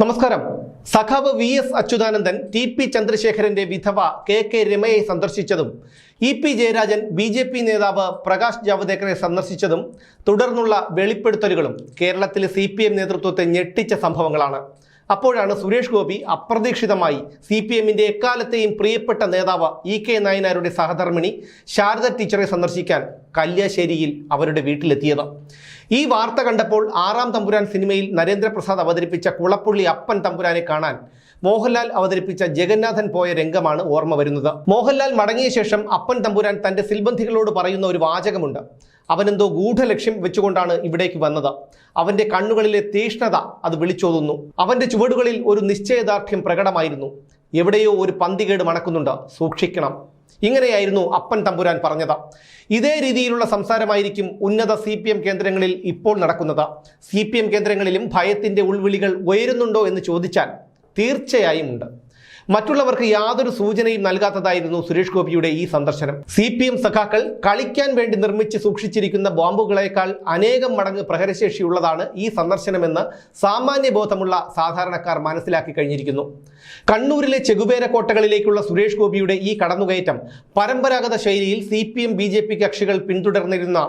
നമസ്കാരം. സഖാവ് V S Achuthanandan T P ചന്ദ്രശേഖരന്റെ വിധവ കെ കെ രമയെ സന്ദർശിച്ചതും E P Jayarajan B J P നേതാവ് പ്രകാശ് ജാവ്ദേക്കറെ സന്ദർശിച്ചതും തുടർന്നുള്ള വെളിപ്പെടുത്തലുകളും കേരളത്തിലെ സി പി എം നേതൃത്വത്തെ ഞെട്ടിച്ച സംഭവങ്ങളാണ്. അപ്പോഴാണ് സുരേഷ് ഗോപി അപ്രതീക്ഷിതമായി സി പി എമ്മിന്റെ എക്കാലത്തെയും പ്രിയപ്പെട്ട നേതാവ് ഇ കെ നായനാരുടെ സഹധർമ്മിണി ശാരദ ടീച്ചറെ സന്ദർശിക്കാൻ കല്യാശ്ശേരിയിൽ അവരുടെ വീട്ടിലെത്തിയത്. ഈ വാർത്ത കണ്ടപ്പോൾ ആറാം തമ്പുരാൻ സിനിമയിൽ നരേന്ദ്രപ്രസാദ് അവതരിപ്പിച്ച കുളപ്പുള്ളി അപ്പൻ തമ്പുരാനെ കാണാൻ മോഹൻലാൽ അവതരിപ്പിച്ച ജഗന്നാഥൻ പോയ രംഗമാണ് ഓർമ്മ വരുന്നത്. മോഹൻലാൽ മടങ്ങിയ ശേഷം അപ്പൻ തമ്പുരാൻ തന്റെ സിൽബന്ധികളോട് പറയുന്ന ഒരു വാചകമുണ്ട്. അവനെന്തോ ഗൂഢലക്ഷ്യം വെച്ചുകൊണ്ടാണ് ഇവിടേക്ക് വന്നത്. അവന്റെ കണ്ണുകളിലെ തീഷ്ണത അത് വിളിച്ചോതുന്നു. അവന്റെ ചുവടുകളിൽ ഒരു നിശ്ചയദാർഢ്യം പ്രകടമായിരുന്നു. എവിടെയോ ഒരു പന്തികേട് മണക്കുന്നുണ്ട്. സൂക്ഷിക്കണം. ഇങ്ങനെയായിരുന്നു അപ്പൻ തമ്പുരാൻ പറഞ്ഞത്. ഇതേ രീതിയിലുള്ള സംസാരമായിരിക്കും ഉന്നത സി പി എം കേന്ദ്രങ്ങളിൽ ഇപ്പോൾ നടക്കുന്നത്. സി പി എം കേന്ദ്രങ്ങളിലും ഭയത്തിന്റെ ഉൾവിളികൾ ഉയരുന്നുണ്ടോ എന്ന് ചോദിച്ചാൽ തീർച്ചയായും ഉണ്ട്. മറ്റുള്ളവർക്ക് യാതൊരു സൂചനയും നൽകാത്തതായിരുന്നു സുരേഷ് ഗോപിയുടെ ഈ സന്ദർശനം. സി പി എം സഖാക്കൾ കളിക്കാൻ വേണ്ടി നിർമ്മിച്ച് സൂക്ഷിച്ചിരിക്കുന്ന ബോംബുകളേക്കാൾ അനേകം മടങ്ങ് പ്രഹരശേഷിയുള്ളതാണ് ഈ സന്ദർശനമെന്ന് സാമാന്യ ബോധമുള്ള സാധാരണക്കാർ മനസ്സിലാക്കി കഴിഞ്ഞിരിക്കുന്നു. കണ്ണൂരിലെ ചെകുവേര കോട്ടകളിലേക്കുള്ള സുരേഷ് ഗോപിയുടെ ഈ കടന്നുകയറ്റം പരമ്പരാഗത ശൈലിയിൽ C P M B J P കക്ഷികൾ പിന്തുടർന്നിരുന്ന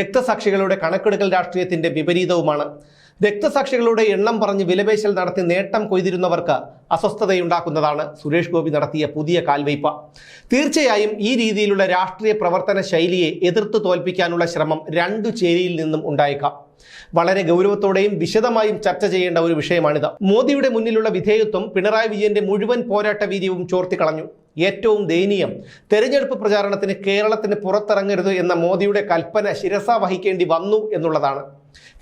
രക്തസാക്ഷികളുടെ കണക്കെടുക്കൽ രാഷ്ട്രീയത്തിന്റെ വിപരീതവുമാണ്. രക്തസാക്ഷികളുടെ എണ്ണം പറഞ്ഞ് വിലപേശൽ നടത്തി നേട്ടം കൊയ്തിരുന്നവർക്ക് അസ്വസ്ഥതയുണ്ടാക്കുന്നതാണ് സുരേഷ് ഗോപി നടത്തിയ പുതിയ കാൽവയ്പ. തീർച്ചയായും ഈ രീതിയിലുള്ള രാഷ്ട്രീയ പ്രവർത്തന ശൈലിയെ എതിർത്ത് തോൽപ്പിക്കാനുള്ള ശ്രമം രണ്ടു ചേരിയിൽ നിന്നും ഉണ്ടായേക്കാം. വളരെ ഗൗരവത്തോടെയും വിശദമായും ചർച്ച ചെയ്യേണ്ട ഒരു വിഷയമാണിത്. മോദിയുടെ മുന്നിലുള്ള വിധേയത്വം പിണറായി വിജയന്റെ മുഴുവൻ പോരാട്ട വീര്യവും ചോർത്തിക്കളഞ്ഞു ഏറ്റവും ദയനീയം തെരഞ്ഞെടുപ്പ് പ്രചാരണത്തിന് കേരളത്തിന് പുറത്തിറങ്ങരുത് എന്ന മോദിയുടെ കൽപ്പന ശിരസ വഹിക്കേണ്ടി വന്നു എന്നുള്ളതാണ്.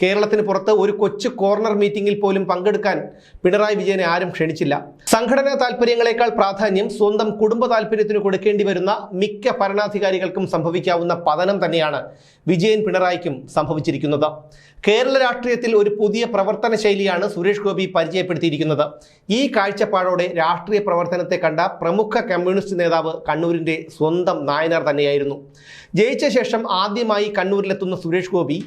കേരളത്തിന് പുറത്ത് ഒരു കൊച്ചു കോർണർ മീറ്റിംഗിൽ പോലും പങ്കെടുക്കാൻ പിണറായി വിജയനെ ആരും ക്ഷണിച്ചില്ല. സംഘടനാ താല്പര്യങ്ങളെക്കാൾ പ്രാധാന്യം സ്വന്തം കുടുംബ താല്പര്യത്തിന് കൊടുക്കേണ്ടി വരുന്ന മിക്ക ഭരണാധികാരികൾക്കും സംഭവിക്കാവുന്ന പതനം തന്നെയാണ് വിജയൻ പിണറായിക്കും സംഭവിച്ചിരിക്കുന്നത്. കേരള രാഷ്ട്രീയത്തിൽ ഒരു പുതിയ പ്രവർത്തന ശൈലിയാണ് സുരേഷ് ഗോപി പരിചയപ്പെടുത്തിയിരിക്കുന്നത്. ഈ കാഴ്ചപ്പാടോടെ രാഷ്ട്രീയ പ്രവർത്തനത്തെ കണ്ട പ്രമുഖ കമ്മ്യൂണിസ്റ്റ് നേതാവ് കണ്ണൂരിന്റെ സ്വന്തം നായനാർ തന്നെയായിരുന്നു. ജയിച്ച ശേഷം ആദ്യമായി കണ്ണൂരിലെത്തുന്ന സുരേഷ് ഗോപി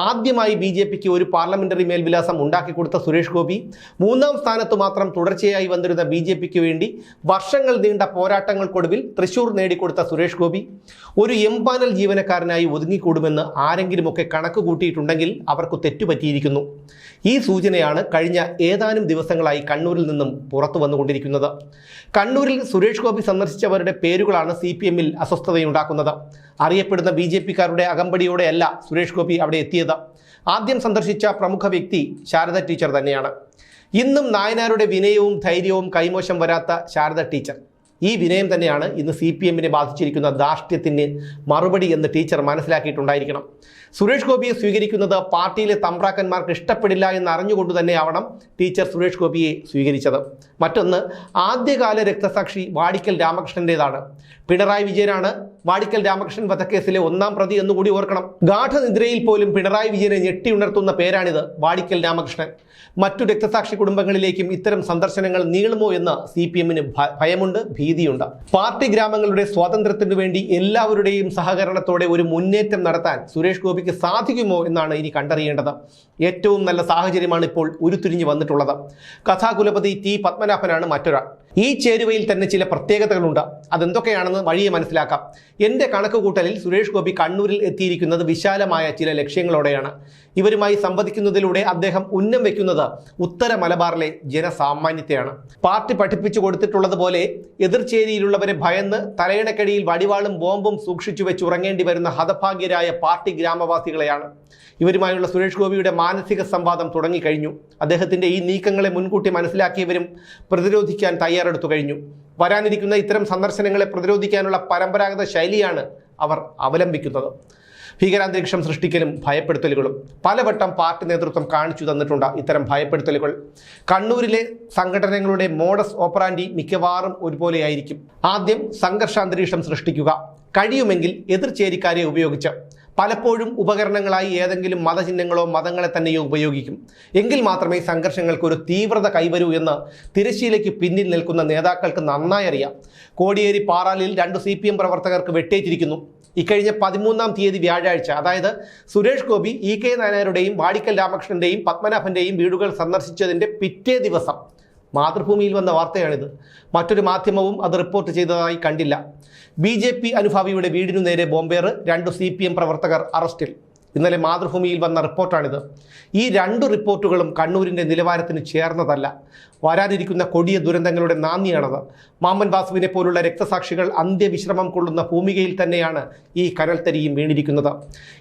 ആദ്യമായി ബി ജെ പിക്ക് ഒരു പാർലമെന്ററി മേൽവിലാസം ഉണ്ടാക്കി കൊടുത്ത സുരേഷ് ഗോപി മൂന്നാം സ്ഥാനത്ത് മാത്രം തുടർച്ചയായി വന്നിരുന്ന ബി ജെ പിക്ക് വേണ്ടി വർഷങ്ങൾ നീണ്ട പോരാട്ടങ്ങൾക്കൊടുവിൽ തൃശൂർ നേടിക്കൊടുത്ത സുരേഷ് ഗോപി ഒരു എംപാനൽ ജീവനക്കാരനായി ഒതുങ്ങിക്കൂടുമെന്ന് ആരെങ്കിലുമൊക്കെ കണക്ക് കൂട്ടിയിട്ടുണ്ടെങ്കിൽ അവർക്ക് തെറ്റുപറ്റിയിരിക്കുന്നു. ഈ സൂചനയാണ് കഴിഞ്ഞ ഏതാനും ദിവസങ്ങളായി കണ്ണൂരിൽ നിന്നും പുറത്തു വന്നുകൊണ്ടിരിക്കുന്നത്. കണ്ണൂരിൽ സുരേഷ് ഗോപി സന്ദർശിച്ചവരുടെ പേരുകളാണ് സി പി എമ്മിൽ അസ്വസ്ഥതയുണ്ടാക്കുന്നത്. അറിയപ്പെടുന്ന ബി ജെ പിക്കാരുടെ അകമ്പടിയോടെയല്ല സുരേഷ് ഗോപി അവിടെ എത്തിയത്. ആദ്യം സന്ദർശിച്ച പ്രമുഖ വ്യക്തി ശാരദ ടീച്ചർ തന്നെയാണ്. ഇന്നും നായനാരുടെ വിനയവും ധൈര്യവും കൈമോശം വരാത്ത ശാരദ ടീച്ചർ. ഈ വിനയം തന്നെയാണ് ഇന്ന് സി പി എമ്മിനെ ബാധിച്ചിരിക്കുന്ന ധാർഷ്ട്യത്തിന് മറുപടി എന്ന് ടീച്ചർ മനസ്സിലാക്കിയിട്ടുണ്ടായിരിക്കണം. സുരേഷ് ഗോപിയെ സ്വീകരിക്കുന്നത് പാർട്ടിയിലെ തമ്പ്രാക്കന്മാർക്ക് ഇഷ്ടപ്പെടില്ല എന്ന് അറിഞ്ഞുകൊണ്ട് തന്നെ ആവണം ടീച്ചർ സുരേഷ് ഗോപിയെ സ്വീകരിച്ചത്. മറ്റൊന്ന് ആദ്യകാല രക്തസാക്ഷി വാടിക്കൽ രാമകൃഷ്ണന്റെതാണ് പിണറായി വിജയനാണ് വാടിക്കൽ രാമകൃഷ്ണൻ വധക്കേസിലെ ഒന്നാം പ്രതി എന്നുകൂടി ഓർക്കണം. ഗാഠനിദ്രയിൽ പോലും പിണറായി വിജയനെ ഞെട്ടിയുണർത്തുന്ന പേരാണിത് വാടിക്കൽ രാമകൃഷ്ണൻ. മറ്റു രക്തസാക്ഷി കുടുംബങ്ങളിലേക്കും ഇത്തരം സന്ദർശനങ്ങൾ നീളുമോ എന്ന് സി പി എമ്മിന് ഭയമുണ്ട് ഭീതിയുണ്ട്. പാർട്ടി ഗ്രാമങ്ങളുടെ സ്വാതന്ത്ര്യത്തിനു വേണ്ടി എല്ലാവരുടെയും സഹകരണത്തോടെ ഒരു മുന്നേറ്റം നടത്താൻ സുരേഷ് ഗോപിക്ക് സാധിക്കുമോ എന്നാണ് ഇനി കണ്ടറിയേണ്ടത്. ഏറ്റവും നല്ല സാഹചര്യമാണ് ഇപ്പോൾ ഉരുത്തിരിഞ്ഞു വന്നിട്ടുള്ളത്. കഥാകുലപതി ടി പത്മനാഭനാണ് മറ്റൊരാൾ. ഈ ചേരുവയിൽ തന്നെ ചില പ്രത്യേകതകളുണ്ട്. അതെന്തൊക്കെയാണെന്ന് വഴിയെ മനസ്സിലാക്കാം. എന്റെ കണക്ക് കൂട്ടലിൽ സുരേഷ് ഗോപി കണ്ണൂരിൽ എത്തിയിരിക്കുന്നത് വിശാലമായ ചില ലക്ഷ്യങ്ങളോടെയാണ്. ഇവരുമായി സംവദിക്കുന്നതിലൂടെ അദ്ദേഹം ഉന്നം വയ്ക്കുന്നത് ഉത്തര മലബാറിലെ ജനസാമാന്യത്തെയാണ്. പാർട്ടി പഠിപ്പിച്ചു കൊടുത്തിട്ടുള്ളതുപോലെ എതിർചേരിയിലുള്ളവരെ ഭയന്ന് തലയിണക്കടിയിൽ വടിവാളും ബോംബും സൂക്ഷിച്ചു വെച്ച് ഉറങ്ങേണ്ടി വരുന്ന ഹതഭാഗ്യരായ പാർട്ടി ഗ്രാമവാസികളെയാണ്. ഇവരുമായുള്ള സുരേഷ് ഗോപിയുടെ മാനസിക സംവാദം തുടങ്ങിക്കഴിഞ്ഞു. അദ്ദേഹത്തിന്റെ ഈ നീക്കങ്ങളെ മുൻകൂട്ടി മനസ്സിലാക്കിയവരും പ്രതിരോധിക്കാൻ തയ്യാറെടുത്തു കഴിഞ്ഞു. വരാനിരിക്കുന്ന ഇത്തരം സന്ദർശനങ്ങളെ പ്രതിരോധിക്കാനുള്ള പരമ്പരാഗത ശൈലിയാണ് അവർ അവലംബിക്കുന്നത്. ഭീകരാന്തരീക്ഷം സൃഷ്ടിക്കലും ഭയപ്പെടുത്തലുകളും. പലവട്ടം പാർട്ടി നേതൃത്വം കാണിച്ചു തന്നിട്ടുണ്ട് ഇത്തരം ഭയപ്പെടുത്തലുകൾ. കണ്ണൂരിലെ സംഘടനകളുടെ മോഡസ് ഓപ്പറാൻഡി മിക്കവാറും ഒരുപോലെയായിരിക്കും. ആദ്യം സംഘർഷാന്തരീക്ഷം സൃഷ്ടിക്കുക. കഴിയുമെങ്കിൽ എതിർചേരിക്കാരെ ഉപയോഗിച്ച്. പലപ്പോഴും ഉപകരണങ്ങളായി ഏതെങ്കിലും മതചിഹ്നങ്ങളോ മതങ്ങളെ തന്നെയോ ഉപയോഗിക്കും. എങ്കിൽ മാത്രമേ സംഘർഷങ്ങൾക്ക് ഒരു തീവ്രത കൈവരൂ എന്ന് തിരശ്ശീലയ്ക്ക് പിന്നിൽ നിൽക്കുന്ന നേതാക്കൾക്ക് നന്നായി അറിയാം. കോടിയേരി പാറാലിൽ രണ്ട് സി പ്രവർത്തകർക്ക് വെട്ടേറ്റിരിക്കുന്നു ഇക്കഴിഞ്ഞ പതിമൂന്നാം തീയതി വ്യാഴാഴ്ച അതായത് സുരേഷ് ഗോപി ഇ കെ നായനാരുടെയും വാടിക്കൽ രാമകൃഷ്ണന്റെയും പത്മനാഭന്റെയും വീടുകൾ സന്ദർശിച്ചതിന്റെ പിറ്റേ ദിവസം മാതൃഭൂമിയിൽ വന്ന വാർത്തയാണിത്. മറ്റൊരു മാധ്യമവും അത് റിപ്പോർട്ട് ചെയ്തതായി കണ്ടില്ല. ബി ജെ പി അനുഭാവിയുടെ വീടിനു നേരെ ബോംബേർ രണ്ട് സി പി എം പ്രവർത്തകർ അറസ്റ്റിൽ. ഇന്നലെ മാതൃഭൂമിയിൽ വന്ന റിപ്പോർട്ടാണിത്. ഈ രണ്ട് റിപ്പോർട്ടുകളും കണ്ണൂരിന്റെ നിലവാരത്തിന് ചേർന്നതല്ല. വരാനിരിക്കുന്ന കൊടിയ ദുരന്തങ്ങളുടെ നാന്ദിയാണത്. മാമ്മൻ വാസുവിനെ പോലുള്ള രക്തസാക്ഷികൾ അന്ത്യവിശ്രമം കൊള്ളുന്ന ഭൂമികയിൽ തന്നെയാണ് ഈ കനൽത്തരിയും വീണിരിക്കുന്നത്.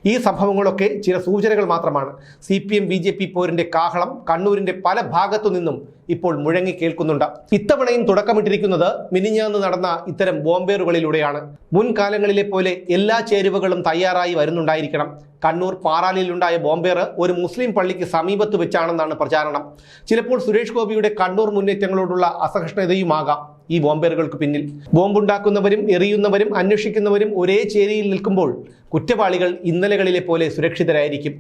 ഈ സംഭവങ്ങളൊക്കെ ചില സൂചനകൾ മാത്രമാണ്. C P M B J P പോരിന്റെ കാഹളം കണ്ണൂരിന്റെ പല ഭാഗത്തു നിന്നും ഇപ്പോൾ മുഴങ്ങി കേൾക്കുന്നുണ്ട്. ഇത്തവണയും തുടക്കമിട്ടിരിക്കുന്നത് മിനിഞ്ഞാന്ന് നടന്ന ഇത്തരം ബോംബേറുകളിലൂടെയാണ്. മുൻകാലങ്ങളിലെ പോലെ എല്ലാ ചേരുവകളും തയ്യാറായി വരുന്നുണ്ടായിരിക്കണം. കണ്ണൂർ പാറാലിയിലുണ്ടായ ബോംബേർ ഒരു മുസ്ലിം പള്ളിക്ക് സമീപത്ത് വെച്ചാണെന്നാണ് പ്രചാരണം. ചിലപ്പോൾ സുരേഷ് ഗോപിയുടെ കണ്ണൂർ മുന്നേറ്റങ്ങളോടുള്ള അസഹിഷ്ണുതയുമാകാം ഈ ബോംബേറുകൾക്ക് പിന്നിൽ. ബോംബുണ്ടാക്കുന്നവരും എറിയുന്നവരും അന്വേഷിക്കുന്നവരും ഒരേ ചേരിയിൽ നിൽക്കുമ്പോൾ കുറ്റവാളികൾ ഇന്നലകളിലെ പോലെ സുരക്ഷിതരായിരിക്കും.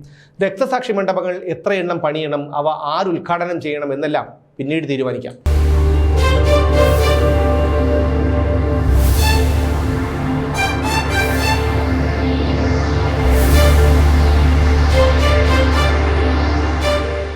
രക്തസാക്ഷി മണ്ഡപങ്ങൾ എത്ര എണ്ണം പണിയണം അവ ആരുദ്ഘാടനം ചെയ്യണം എന്നെല്ലാം പിന്നീട് തീരുമാനിക്കാം.